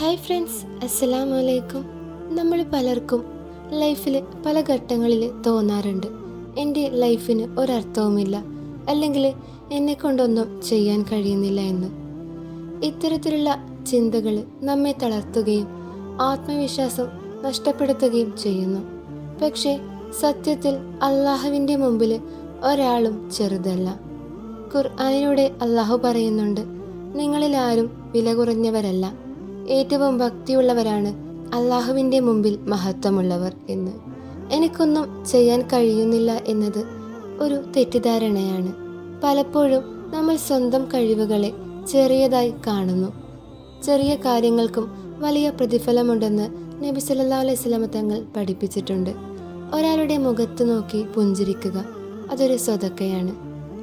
Hi friends അസ്സലാം വലൈക്കും നമ്മൾ പലർക്കും ലൈഫിൽ പല ഘട്ടങ്ങളിൽ തോന്നാറുണ്ട്. എന്റെ ലൈഫിന് ഒരർത്ഥവുമില്ല. അല്ലെങ്കിൽ എന്നെ കൊണ്ടൊന്നും ചെയ്യാൻ കഴിയുന്നില്ല എന്ന്. ഇത്തരത്തിലുള്ള ചിന്തകൾ നമ്മെ തളർത്തുകയും ആത്മവിശ്വാസം നഷ്ടപ്പെടുത്തുകയും ചെയ്യുന്നു. പക്ഷേ സത്യത്തിൽ അള്ളാഹുവിന്റെ മുമ്പിൽ ഒരാളും ചെറുതല്ല. ഖുർആാനിലൂടെ അള്ളാഹു പറയുന്നുണ്ട് നിങ്ങളിലാരും വില കുറഞ്ഞവരല്ല. ഏറ്റവും ഭക്തിയുള്ളവരാണ് അള്ളാഹുവിന്റെ മുമ്പിൽ മഹത്വമുള്ളവർ എന്ന്. എനിക്കൊന്നും ചെയ്യാൻ കഴിയുന്നില്ല എന്നത് ഒരു തെറ്റിദ്ധാരണയാണ്. പലപ്പോഴും നമ്മൾ സ്വന്തം കഴിവുകളെ ചെറിയതായി കാണുന്നു. ചെറിയ കാര്യങ്ങൾക്കും വലിയ പ്രതിഫലമുണ്ടെന്ന് നബി സല്ലല്ലാഹു അലൈഹി തങ്ങൾ പഠിപ്പിച്ചിട്ടുണ്ട്. ഒരാളുടെ മുഖത്ത് നോക്കി പുഞ്ചിരിക്കുക അതൊരു സ്വതക്കയാണ്.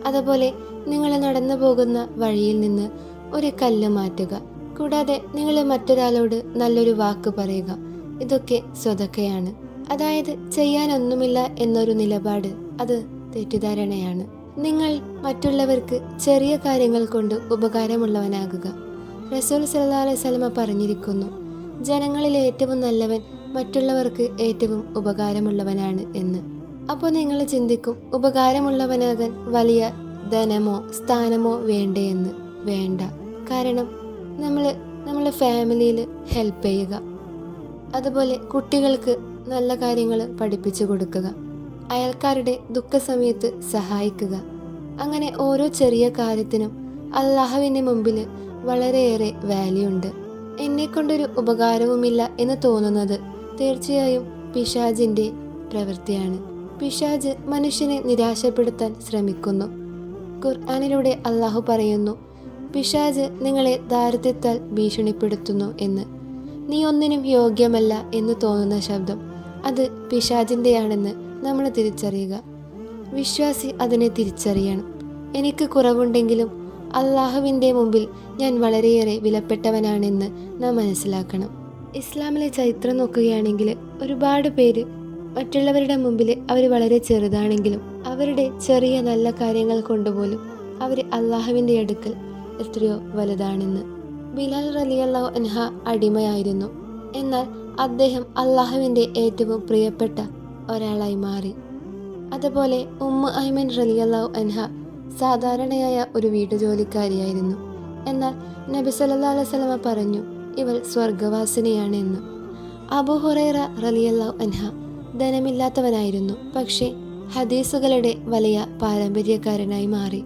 അതുപോലെ നിങ്ങൾ നടന്നു പോകുന്ന വഴിയിൽ നിന്ന് ഒരു കല്ല് മാറ്റുക കൂടാതെ നിങ്ങൾ മറ്റൊരാളോട് നല്ലൊരു വാക്ക് പറയുക. ഇതൊക്കെ സ്വതക്കയാണ്. അതായത് ചെയ്യാനൊന്നുമില്ല എന്നൊരു നിലപാട് അത് തെറ്റിദ്ധാരണയാണ്. നിങ്ങൾ മറ്റുള്ളവർക്ക് ചെറിയ കാര്യങ്ങൾ കൊണ്ട് ഉപകാരമുള്ളവനാകുക. റസൂൽ സല്ലല്ലാഹു അലൈഹി വസല്ലമ പറഞ്ഞിരിക്കുന്നു ജനങ്ങളിൽ ഏറ്റവും നല്ലവൻ മറ്റുള്ളവർക്ക് ഏറ്റവും ഉപകാരമുള്ളവനാണ് എന്ന്. അപ്പോൾ നിങ്ങൾ ചിന്തിക്കും ഉപകാരമുള്ളവനാകാൻ വലിയ ധനമോ സ്ഥാനമോ വേണ്ടേ എന്ന്. വേണ്ട. കാരണം നമ്മൾ നമ്മളെ ഫാമിലിയിൽ ഹെൽപ്പ് ചെയ്യുക. അതുപോലെ കുട്ടികൾക്ക് നല്ല കാര്യങ്ങൾ പഠിപ്പിച്ചു കൊടുക്കുക. അയൽക്കാരുടെ ദുഃഖസമയത്ത് സഹായിക്കുക. അങ്ങനെ ഓരോ ചെറിയ കാര്യത്തിനും അള്ളാഹുവിന്റെ മുമ്പിൽ വളരെയേറെ വാല്യൂ ഉണ്ട്. എന്നെ കൊണ്ടൊരു ഉപകാരവുമില്ല എന്ന് തോന്നുന്നത് തീർച്ചയായും പിശാജിന്റെ പ്രവൃത്തിയാണ്. പിശാജ് മനുഷ്യനെ നിരാശപ്പെടുത്താൻ ശ്രമിക്കുന്നു. ഖുർആാനിലൂടെ അള്ളാഹു പറയുന്നു പിശാജ് നിങ്ങളെ ദാരിദ്ര്യത്താൽ ഭീഷണിപ്പെടുത്തുന്നു എന്ന്. നീ ഒന്നിനും യോഗ്യമല്ല എന്ന് തോന്നുന്ന ശബ്ദം അത് പിശാജിന്റെയാണെന്ന് നമ്മൾ തിരിച്ചറിയുക. വിശ്വാസി അതിനെ തിരിച്ചറിയണം. എനിക്ക് കുറവുണ്ടെങ്കിലും അള്ളാഹുവിന്റെ മുമ്പിൽ ഞാൻ വളരെയേറെ വിലപ്പെട്ടവനാണെന്ന് നാം മനസ്സിലാക്കണം. ഇസ്ലാമിലെ ചരിത്രം നോക്കുകയാണെങ്കിൽ ഒരുപാട് പേര് മറ്റുള്ളവരുടെ മുമ്പിൽ അവർ വളരെ ചെറുതാണെങ്കിലും അവരുടെ ചെറിയ നല്ല കാര്യങ്ങൾ കൊണ്ടുപോലും അവർ അള്ളാഹുവിന്റെ അടുക്കൽ എത്രയോ വലുതാണെന്ന്. ബിലാൽ റലിയല്ലാഹു അൻഹ അടിമയായിരുന്നു. എന്നാൽ അദ്ദേഹം അള്ളാഹുവിന്റെ ഏറ്റവും പ്രിയപ്പെട്ട ഒരാളായി മാറി. അതുപോലെ ഉമ്മ ഐമൻ റലിയല്ലാഹു അൻഹ സാധാരണയായ ഒരു വീട്ടുജോലിക്കാരിയായിരുന്നു. എന്നാൽ നബി സല്ലാ അലൈഹി വസല്ലമ പറഞ്ഞു ഇവൾ സ്വർഗവാസിനിയാണ് എന്ന് അബു ഹുറൈറ റലിയല്ലാഹു അൻഹ ധനമില്ലാത്തവനായിരുന്നു. പക്ഷേ ഹദീസുകളുടെ വലിയ പാരമ്പര്യക്കാരനായി മാറി.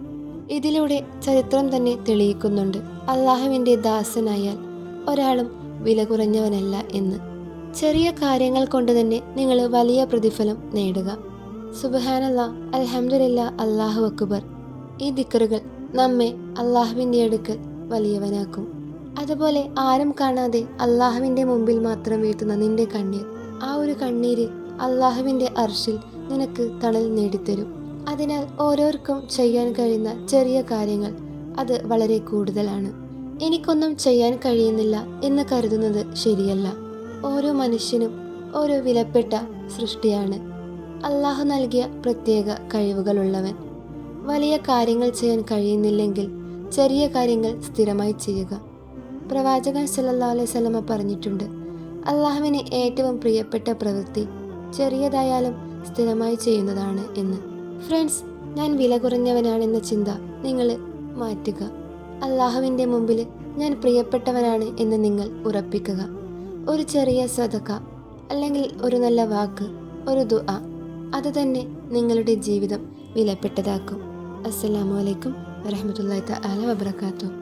ഇതിലൂടെ ചരിത്രം തന്നെ തെളിയിക്കുന്നുണ്ട്. അള്ളാഹുവിന്റെ ദാസനായാൽ ഒരാളും വില കുറഞ്ഞവനല്ല എന്ന്. ചെറിയ കാര്യങ്ങൾ കൊണ്ട് തന്നെ നിങ്ങൾ വലിയ പ്രതിഫലം നേടുക. സുബഹാനല്ല അലഹമുല്ല അള്ളാഹു അക്ബർ. ഈ ദിക്കറുകൾ നമ്മെ അള്ളാഹുവിന്റെ അടുക്കൽ വലിയവനാക്കും. അതുപോലെ ആരും കാണാതെ അള്ളാഹുവിന്റെ മുമ്പിൽ മാത്രം വീട്ടുന്ന നിന്റെ കണ്ണീർ ആ ഒരു കണ്ണീര് അള്ളാഹുവിന്റെ അർഷിൽ നിനക്ക് തണൽ നേടിത്തരും. അതിനാൽ ഓരോർക്കും ചെയ്യാൻ കഴിയുന്ന ചെറിയ കാര്യങ്ങൾ അത് വളരെ കൂടുതലാണ്. എനിക്കൊന്നും ചെയ്യാൻ കഴിയുന്നില്ല എന്ന് കരുതുന്നത് ശരിയല്ല. ഓരോ മനുഷ്യനും ഓരോ വിലപ്പെട്ട സൃഷ്ടിയാണ്. അള്ളാഹു നൽകിയ പ്രത്യേക കഴിവുകളുള്ളവൻ. വലിയ കാര്യങ്ങൾ ചെയ്യാൻ കഴിയുന്നില്ലെങ്കിൽ ചെറിയ കാര്യങ്ങൾ സ്ഥിരമായി ചെയ്യുക. പ്രവാചകൻ സല്ലാ അലൈഹി വസല്ലമ പറഞ്ഞിട്ടുണ്ട് അള്ളാഹുവിന് ഏറ്റവും പ്രിയപ്പെട്ട പ്രവൃത്തി ചെറിയതായാലും സ്ഥിരമായി ചെയ്യുന്നതാണ് എന്ന്. ഫ്രണ്ട്സ് ഞാൻ വില കുറഞ്ഞവനാണെന്ന ചിന്ത നിങ്ങൾ മാറ്റുക. അള്ളാഹുവിന്റെ മുമ്പിൽ ഞാൻ പ്രിയപ്പെട്ടവനാണ് എന്ന് നിങ്ങൾ ഉറപ്പിക്കുക. ഒരു ചെറിയ സ്വതക്ക അല്ലെങ്കിൽ ഒരു നല്ല വാക്ക് ഒരു ദുആ അത് തന്നെ നിങ്ങളുടെ ജീവിതം വിലപ്പെട്ടതാക്കും. അസ്സലാമു അലൈക്കും വറഹ്മത്തുള്ളാഹി വബർക്കാത്തു